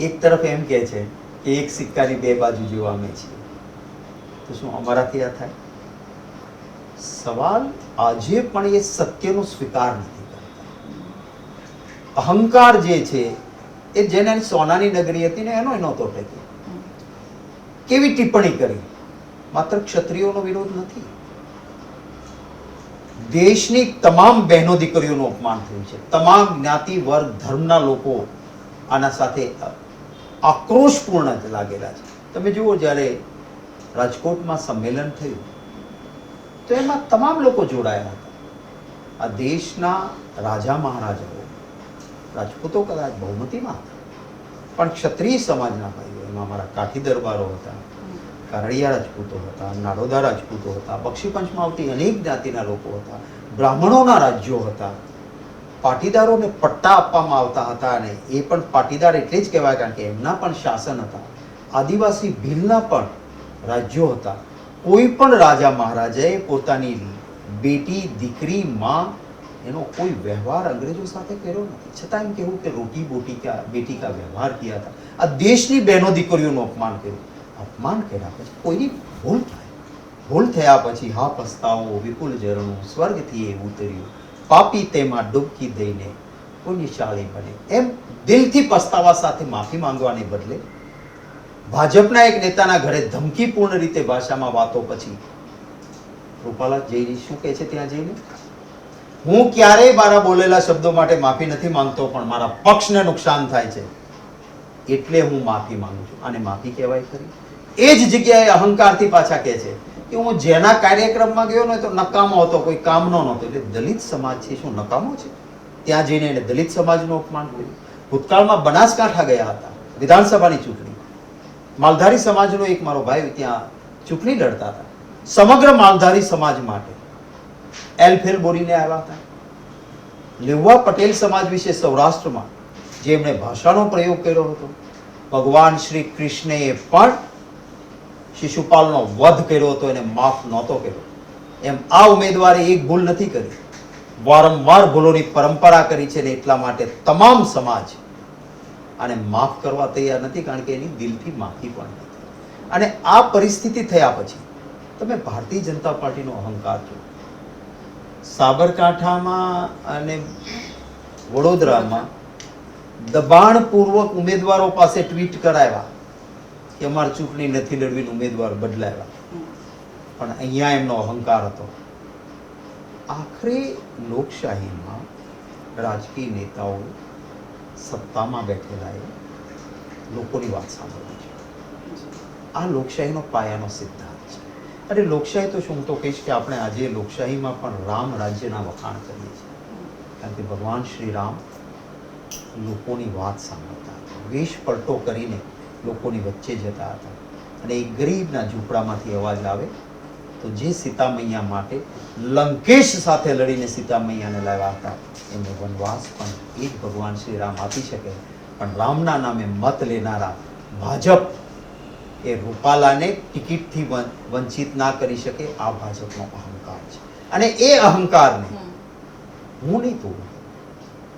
એક તરફ એમ કહે છે કે એક સિક્કાની બે બાજુ જેવા અમે છીએ. તો શું અમારાથી આ થાય? સવાલ આજે પણ એ સત્યનો સ્વીકાર નથી કરતા. અહંકાર જે છે, એ જેને સોનાની નગરી હતી ને એનો નહોતો ટેકો. કેવી ટિપ્પણી કરી? માત્ર ક્ષત્રિયોનો વિરોધ નથી. દેશની તમામ બહેનો દીકરીઓનું અપમાન થયું છે. તમામ જ્ઞાતિ વર્ગ ધર્મના લોકો આના સાથે આક્રોશપૂર્ણ લાગેલા છે. તમે જુઓ, જ્યારે રાજકોટમાં સંમેલન થયું, તો એમાં તમામ લોકો જોડાયા હતા. આ દેશના રાજા મહારાજાઓ, રાજપૂતો કદાચ બહુમતીમાં હતા, પણ ક્ષત્રિય સમાજના ભાઈઓ, એમાં અમારા કાઠી દરબારો હતા, કારડિયા રાજપૂતો હતા, નાડોદા રાજપૂતો હતા બક્ષીપંચમાં આવતી અનેક જ્ઞાતિના લોકો હતા, બ્રાહ્મણોના રાજ્યો હતા. પાટીદારોને પટ્ટા આપવામાં આવતા હતા અને એ પણ પાટીદાર એટલે જ કહેવાય કારણ કે એમના પણ શાસન હતા. આદિવાસી ભીલના પણ રાજ્યો હતા. કોઈ પણ રાજા મહારાજાએ પોતાની બેટી, દીકરી, માં એનો કોઈ વ્યવહાર અંગ્રેજો સાથે કર્યો નથી. છતાં એમ કહેવું કે રોટી બોટી કા બેટી કા વ્યવહાર કિયા હતા. આ દેશની બહેનો દીકરીઓનું અપમાન કર્યું. અપમાન કર્યા પછી કોઈની ભૂલ થાય? ભૂલ થયા પછી હા, પસ્તાવો, વિપુલ ઝરણું, સ્વર્ગથી એ ઉતર્યું. પાપી તેમાં ડૂબકી દઈને પુણ્યશાળી બને. એમ દિલથી પસ્તાવા સાથે માફી માંગવાને બદલે ભાજપના એક નેતાના ઘરે ધમકીપૂર્ણ રીતે ભાષામાં વાતો પછી રૂપાલા જઈને શું કહે છે ત્યાં જઈને? હું ક્યારેય મારા બોલેલા શબ્દો માટે માફી નથી માંગતો, પણ મારા પક્ષને નુકસાન થાય છે. એટલે હું માફી માંગુ છું. અને માફી કહેવાય ખરી? એ જ જગ્યાએ અહંકારથી પાછા કહે છે. કે હું જેના કાર્યક્રમમાં ગયો ને તો નકામો હતો, કોઈ કામનો નહોતો. એટલે દલિત સમાજ છે, શું નકામો છે? ત્યાં જઈને એને દલિત સમાજનું અપમાન કર્યું. ભૂતકાળમાં બનાસકાંઠા ગયા હતા, વિધાનસભાની ચૂંટણી. માલધારી સમાજનો એક મારો ભાઈ ત્યાં ચૂંટણી લડતા હતા. સમગ્ર માલધારી સમાજ માટે. એલફેલ બોલીને આવ્યા હતા. લેવા પટેલ સમાજ વિશે સૌરાષ્ટ્રમાં જેમણે ભાષાનો પ્રયોગ કર્યો હતો, ભગવાન શ્રી કૃષ્ણએ પણ શિશુપાલનો વધ કર્યો હતો, એને માફ નહોતો કર્યો. એમ આ ઉમેદવારે એક ભૂલ નથી કરી. વારંવાર ભૂલોની પરંપરા કરી છે ને એટલા માટે તમામ સમાજ આને માફ કરવા તૈયાર નથી, કારણ કે એની દિલથી માફી પણ નથી. અને આ પરિસ્થિતિ થયા પછી તમે ભારતીય જનતા પાર્ટીનો અહંકાર જો સાબરકાંઠામાં અને વડોદરામાં દબાણપૂર્વક ઉમેદવારો પાસે ટ્વીટ કરાવ્યા. કે અમારે ચૂંટણી નથી લડવીને ઉમેદવાર બદલાયા પણ અહીંયા એમનો અહંકાર હતો. આખરે લોકશાહીમાં રાજકીય નેતાઓ સત્તામાં બેઠેલા એ લોકોની વાત સાંભળવી છે. આ લોકશાહીનો પાયાનો સિદ્ધાંત છે. અરે લોકશાહી તો શું? તો કહીશ કે આપણે આજે લોકશાહીમાં પણ રામ રાજ્યના વખાણ કરીએ છીએ. કારણ કે ભગવાન શ્રી રામ લોકોની વાત સાંભળતા વેશ પલટો કરીને લોકોની વચ્ચે જતા હતા. અને એ ગરીબના ઝૂંપડામાંથી અવાજ આવે તો જે સીતા મૈયા માટે લંકેશ સાથે લડીને સીતા મૈયાને લાવ્યા હતા એમને વનવાસ પણ એ જ ભગવાન શ્રી રામ આપી શકે. પણ રામના નામે મત લેનારા ભાજપ એ રૂપાલાને ટિકિટથી વંચિત ના કરી શકે આ ભાજપનો અહંકાર છે. અને એ અહંકારને હું નહીં તોડું.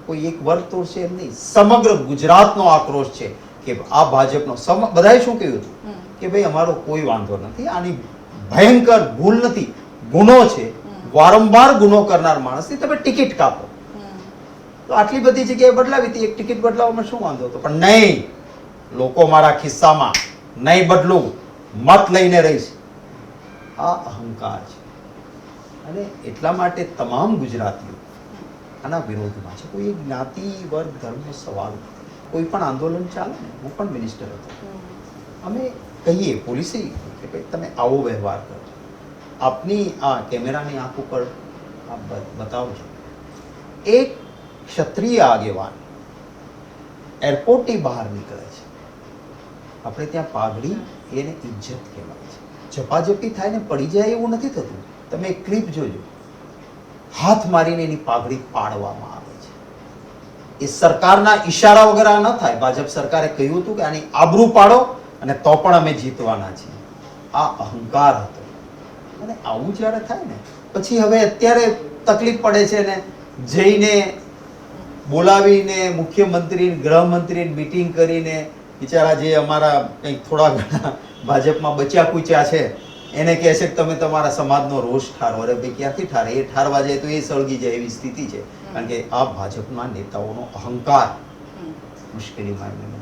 કોઈ એક વર્ગ તોડશે એમ નહીં સમગ્ર ગુજરાતનો આક્રોશ છે. કે આ ભાજપનો સમ બધાએ શું કહ્યું હતું? કે ભાઈ અમારો કોઈ વાંધો નથી. આની ભયંકર ભૂલ નથી. ગુનો છે. વારંવાર ગુનો કરનાર માણસની તમે ટિકિટ કાપો. તો આટલી બધી જગ્યાએ બદલાવી હતી. એક ટિકિટ બદલાવવામાં શું વાંધો હતો? પણ નહીં. લોકો મારા ખિસ્સામાં નહીં બદલું. મત લઈને રહીશ આ અહંકાર છે. અને એટલા માટે તમામ ગુજરાતીઓ આના વિરોધમાં છે. કોઈ જ્ઞાતિ વર્ગ ધર્મનો સવાલ કોઈ પણ આંદોલન ચાલે ને, હું પણ મિનિસ્ટર હતો. અમે કહીએ, પોલીસે કે ભાઈ, તમે આવો વ્યવહાર કરો. આપની આ કેમેરાની આંખ ઉપર આપ બ- છો એક ક્ષત્રિય આગેવાન એરપોર્ટની બહાર નીકળે છે. આપણે ત્યાં પાઘડી એને ઇજ્જત કહેવાય છે. ઝપાઝપી થાય ને પડી જાય એવું નથી થતું. તમે એક ક્લિપ જોજો. હાથ મારીને એની પાઘડી પાડવામાં આવે. એ સરકારના ઈશારા વગર આ ન થાય. ભાજપ સરકારે કહ્યું હતું કે આની આબરૂ પાડો અને તો પણ અમે જીતવાના છીએ. આ અહંકાર હતો. અને આવું જ્યારે થાય ને, પછી હવે અત્યારે તકલીફ પડે છે ને, જઈને બોલાવીને મુખ્યમંત્રી ગૃહમંત્રી મિટિંગ કરીને, બિચારા જે અમારા કંઈક થોડા ઘણા ભાજપમાં બચ્યા કૂચ્યા છે એને કહે છે કે તમે તમારા સમાજનો રોષ ઠારો અરે ભાઈ ક્યાંથી ઠારે? એ ઠારવા જાય તો એ સળગી જાય એવી સ્થિતિ છે. કારણ કે આ ભાજપના નેતાઓનો અહંકાર. મુશ્કેલીમાં એમને